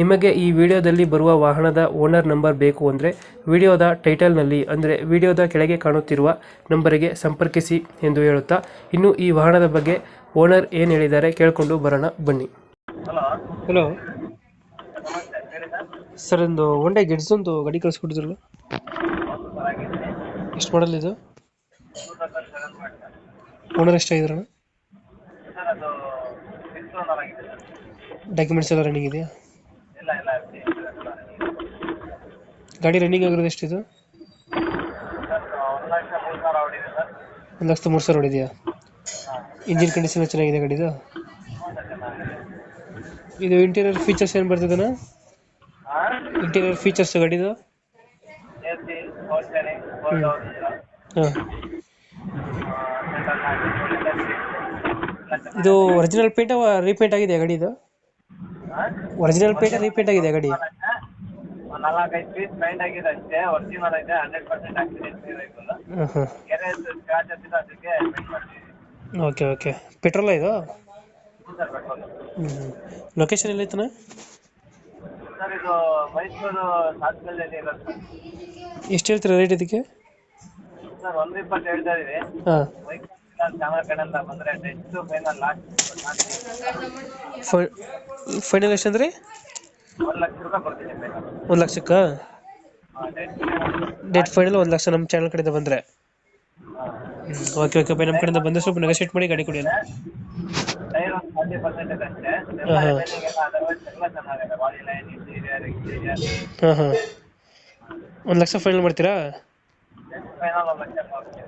ನಿಮಗೆ ಈ ವಿಡಿಯೋದಲ್ಲಿ ಬರುವ ವಾಹನದ ಓನರ್ ನಂಬರ್ ಬೇಕು ಅಂದರೆ ವಿಡಿಯೋದ ಟೈಟಲ್ನಲ್ಲಿ ಅಂದರೆ ವಿಡಿಯೋದ ಕೆಳಗೆ ಕಾಣುತ್ತಿರುವ ನಂಬರಿಗೆ ಸಂಪರ್ಕಿಸಿ ಎಂದು ಹೇಳುತ್ತಾ, ಇನ್ನು ಈ ವಾಹನದ ಬಗ್ಗೆ ಓನರ್ ಏನು ಹೇಳಿದ್ದಾರೆ ಕೇಳಿಕೊಂಡು ಬರೋಣ, ಬನ್ನಿ. ಹಲೋ ಸರ್ ಒಂದು ಒನ್ ಗೆಡ್ಸ್ ಗಾಡಿ ಚೆನ್ನಾಗಿದೆ ಎಷ್ಟು ಮಾಡಲ್ ಇದು? ಓನರ್ ಎಷ್ಟಾಗಿದ್ರಣ ಡಾಕ್ಯುಮೆಂಟ್ಸ್ ಎಲ್ಲ ರನ್ನಿಂಗ್ ಇದೆಯಾ? ಗಾಡಿ ರನ್ನಿಂಗ್ ಆಗಿರೋದು ಎಷ್ಟು ಇದು ಒಂದು ಲಕ್ಷದ ಮೂರು ಸಾವಿರ ಹೊಡಿದೆಯಾ? ಇಂಜಿನ್ ಕಂಡೀಷನ್ ಚೆನ್ನಾಗಿದೆ ಗಾಡಿದು? ಇದು ಇಂಟೀರಿಯರ್ ಫೀಚರ್ಸ್ ಏನು ಬರ್ತದಣ್ಣ ಇಂಟೀರಿಯರ್ ಫೀಚರ್ಸ್ ಗಾಡಿದು? ಹಾಂ. ಇದು ಒರಿಜಿನಲ್ ಪೇಂಟ್ ರೀಪೇಂಟ್ ಆಗಿದೆ ಗಾಡಿ ಇದು ಒರಿಜಿನಲ್ ಪೇಂಟ್ ರೀಪೇಂಟ್ ಆಗಿದೆ ಗಾಡಿ? ನಾಲ್ಕೈದು ಪೀಸ್ ಪೈಂಟ್ ಆಗಿದೆ ಅಷ್ಟೇ ಒರಿಜಿನಲ್ ಐತೆ ಹಂಡ್ರೆಡ್ ಪರ್ಸೆಂಟ್ ಆಕ್ಸಿಡೆಂಟ್ ವೆಹಿಕಲ್ ಹಾಂ ಹಾಂ ಕೆರೆ ಸ್ಕ್ರಾಚ್ ಅದಕ್ಕೆ ಪೇಂಟ್ ಮಾಡ್ತೀವಿ. ಓಕೆ ಓಕೆ ಪೆಟ್ರೋಲ ಇದು? ಸರ್ ಪೆಟ್ರೋಲ್ ಹ್ಞೂ ಲೊಕೇಶನ್ ಎಲ್ಲೈತನ ಸರ್ ಇದು ಮೈಸೂರು ಸಾಸ್ಕಲ್ದಲ್ಲಿ ಇರೋದು ಎಷ್ಟು ಹೇಳ್ತೀರಾ ರೇಟ್ ಇದಕ್ಕೆ? ಸರ್ ಒಂದು ಇಪ್ಪತ್ತು ಹೇಳ್ತಾ ಇದೀವಿ. ಹಾಂ. ಬೈಕ್ ಚಾಮರ ಕಡೆಯಿಂದ ಬಂದರೆ ನೆಕ್ಸ್ಟ್ ಫೈನಲ್ ಲಾಸ್ಟ್ ಫೈನಲ್ ಎಷ್ಟು ಅಂದ್ರೆ? ಒಂದು ಲಕ್ಷ ರೂಪಾಯಿ ಕೊಡ್ತೀನಿ ಒಂದು ಲಕ್ಷಕ್ಕೆ? ಡೇಟ್ ಫೈನಲ್ ಒಂದು ಲಕ್ಷ ನಮ್ಮ ಚಾನಲ್ ಕಡೆಯಿಂದ ಬಂದರೆ. ಓಕೆ ಓಕೆ ಬೈ ನಮ್ಮ ಕಡೆಯಿಂದ ಬಂದರೆ ಸ್ವಲ್ಪ ನೆಗೋಷಿಯೇಟ್ ಮಾಡಿ ಗಾಡಿ ಕೊಡಿ ಅಲ್ಲ. ಟೈರ್ ಒಂದು ಫಾರ್ಟಿ ಪರ್ಸೆಂಟ್ ಇದೆ ಅಷ್ಟೇ. ಹಾ, ಹಾ. ಅದರ್ವೈಸ್ ಎಲ್ಲ ಚೆನ್ನಾಗಿದೆ. ಬಾಡಿ ಲೈನ್ ಇಂಟೀರಿಯರ್ ಎಕ್ಸ್ಟೀರಿಯರ್ ಹಾಂ ಹಾಂ. ಒಂದು ಲಕ್ಷ ಫೈನಲ್ ಮಾಡ್ತೀರಾ? ಫೈನಲ್ ಒಂದು ಲಕ್ಷ ಕೊಡ್ತೀನಿ.